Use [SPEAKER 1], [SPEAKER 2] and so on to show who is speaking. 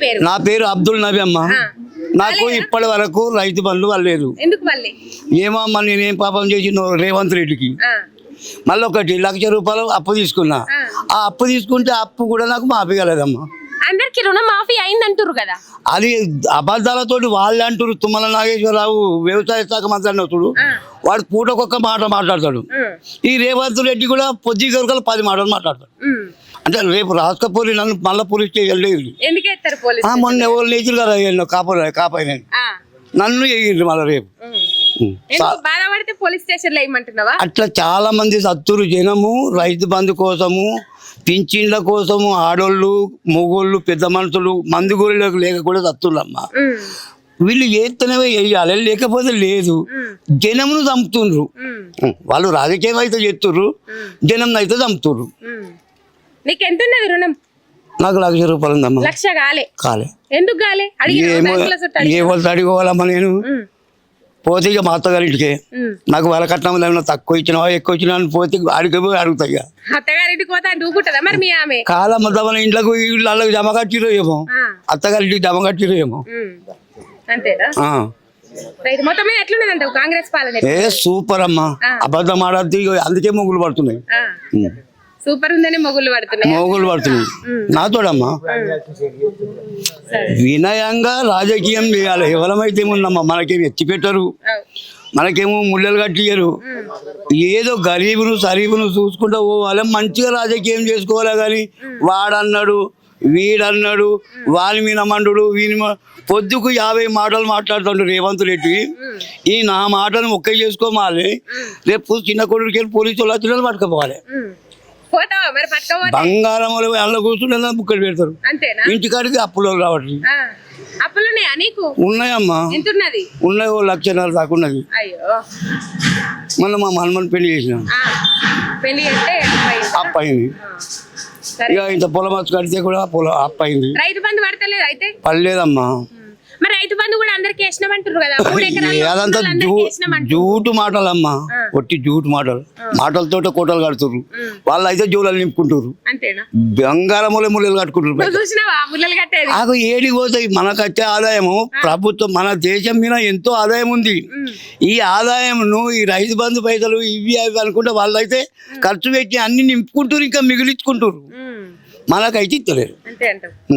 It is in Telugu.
[SPEAKER 1] పేరు?
[SPEAKER 2] నా పేరు అబ్దుల్ నబీ అమ్మ. నాకు ఇప్పటి వరకు రైతు బంధు వాళ్ళలేదు
[SPEAKER 1] ఎందుకు
[SPEAKER 2] ఏమో అమ్మ నేనేం పాపం చేసిన రేవంత్ రెడ్డికి. మళ్ళీ ఒకటి లక్ష రూపాయలు అప్పు తీసుకున్నా.
[SPEAKER 1] ఆ.
[SPEAKER 2] అప్పు తీసుకుంటే అప్పు కూడా నాకు మాపగలదమ్మా
[SPEAKER 1] అందరికి రుణ మాఫీ అయింది అంటారు కదా?
[SPEAKER 2] అది అబద్ధాలతోటి వాళ్ళు అంటారు తుమ్మల నాగేశ్వరరావు వ్యవసాయ శాఖ మంత్రి అన్నప్పుడు వాడు పూటకొక్క మాట మాట్లాడతాడు. ఈ రేవంత్ రెడ్డి కూడా పొద్దు గరుకలు పది మాటలు మాట్లాడతాడు. అంటే రేపు రాసుకపోయి నన్ను మళ్ళీ పోలీస్ స్టేషన్ లేదు మొన్న ఎవరు లేచురు కదా వీళ్ళు కాపాడు కాపాయి నన్ను వేయండి మళ్ళీ రేపు.
[SPEAKER 1] పోలీస్
[SPEAKER 2] అట్లా చాలా మంది సత్తురు జనము రైతు బంధు కోసము పింఛన్ల కోసము ఆడోళ్ళు మొగోళ్ళు పెద్ద మనుషులు మంది గోళ్ళకు లేక కూడా సత్తుర్లమ్మ
[SPEAKER 1] ఉమ్,
[SPEAKER 2] వీళ్ళు ఏతనే వేయాలి లేకపోతే లేదు. జనమును చంపుతుండ్రు. వాళ్ళు రాజకీయం అయితే చేస్తుర్రు జనం అయితే చంపుతుర్రు.
[SPEAKER 1] నీకు ఎంత ఉన్నది రుణం?
[SPEAKER 2] నాకు లక్ష రూపాయలు ఉందమ్మా.
[SPEAKER 1] లక్ష కాలే.
[SPEAKER 2] కాలే.
[SPEAKER 1] ఎందుకు కాలే?
[SPEAKER 2] ఏ వాళ్ళు అడిగోవాలమ్మా నేను? పోతే ఇక మా అత్తగారింటికి నాకు వాళ్ళ కట్నం ఏమైనా తక్కువ ఇచ్చినా ఎక్కువ ఇచ్చినా అని పోతే అడిగి పోయి అడుగుతా ఇక.
[SPEAKER 1] అత్తగారింటికి పోతే దూకుంటుందా మరి మీ ఆమె?
[SPEAKER 2] కాలమ్మ ఇంట్లోకి వీళ్ళు వాళ్ళకి జమ కట్టిరో ఏమో? అత్తగారింటికి జమ కట్టిరో ఏమో.
[SPEAKER 1] అంతేనా. రైట్ మొత్తం మీద ఎట్లున్నదంటావు కాంగ్రెస్ పాలన
[SPEAKER 2] ఏ సూపర్ అమ్మా. అబద్ధం ఆడద్దు అందుకే మొగులు పడుతున్నాయి.
[SPEAKER 1] సూపర్ ఉందని మొగుళ్ళు పడుతున్నాయి?
[SPEAKER 2] మొగులు పడుతున్నాయి. నాతోడమ్మా వినయంగా రాజకీయం చేయాలి. ఎవరమైతే ఏముందమ్మా మనకేమి ఎత్తి పెట్టరు. మనకేమో ముళ్ళలు కట్టియరు ఏదో గరీబును సరీబును చూసుకుంటూ పోవాలి. మంచిగా రాజకీయం చేసుకోవాలి కానీ వాడన్నాడు వీడన్నాడు వాని మీద మండు వీని పొద్దుకు యాభై మాటలు మాట్లాడుతుండు రేవంత్ రెడ్డి. ఈ నా మాటలు ఒక్క చేసుకోవాలి రేపు చిన్న కొడుకు వెళ్ళి పోలీసు వాళ్ళు వచ్చిన పట్టుకపోవాలి. బంగారం వాళ్ళు కూర్చుంటే బుక్కలు పెడతారు. ఇంటికాడికి అప్పులు రావట్లేదు.
[SPEAKER 1] నీకు?
[SPEAKER 2] ఉన్నాయమ్మా.
[SPEAKER 1] ఎంతున్నది?
[SPEAKER 2] ఉన్నాయి ఓ లక్షన్నర దాకా ఉన్నది.
[SPEAKER 1] అయ్యో.
[SPEAKER 2] మొన్న మా మనమని పెళ్ళి చేసినాం.
[SPEAKER 1] పెళ్ళి అంటే.
[SPEAKER 2] అప్పయింది? ఇక ఇంత పొలం వచ్చి కడితే కూడా పొలం అప్పయింది.
[SPEAKER 1] రైతు బంధు పడతలేదు అయితే?
[SPEAKER 2] పర్లేదమ్మా
[SPEAKER 1] ఉమ్. మరి రైతు బంధు కూడా అందరికి వేసినామంటారు కదా. మూడు
[SPEAKER 2] అదంతా జూ జూటు మాటలమ్మా. ఒట్టి జూటు మాటలు. మాటలతో కోటలు కడుతుర్రు. వాళ్ళు అయితే జూలలు నింపుకుంటారు
[SPEAKER 1] అంతేనా?
[SPEAKER 2] బంగారం కట్టుకుంటారు
[SPEAKER 1] నువ్వు చూసినావా? ముళ్ళలు కట్టేది?
[SPEAKER 2] నాకు ఏడికి పోతాయి. మనకు వచ్చే ఆదాయము ప్రభుత్వం మన దేశం మీద ఎంతో ఆదాయం ఉంది. ఈ ఆదాయంను ఈ రైతు బంధు పైసలు ఇవి అవి అనుకుంటే వాళ్ళైతే ఖర్చు పెట్టి అన్ని నింపుకుంటారు ఇంకా మిగిలించుకుంటారు
[SPEAKER 1] ఉమ్.
[SPEAKER 2] మనకైతే ఇస్తలేరు
[SPEAKER 1] అంతే అంటావు.
[SPEAKER 2] ఉం.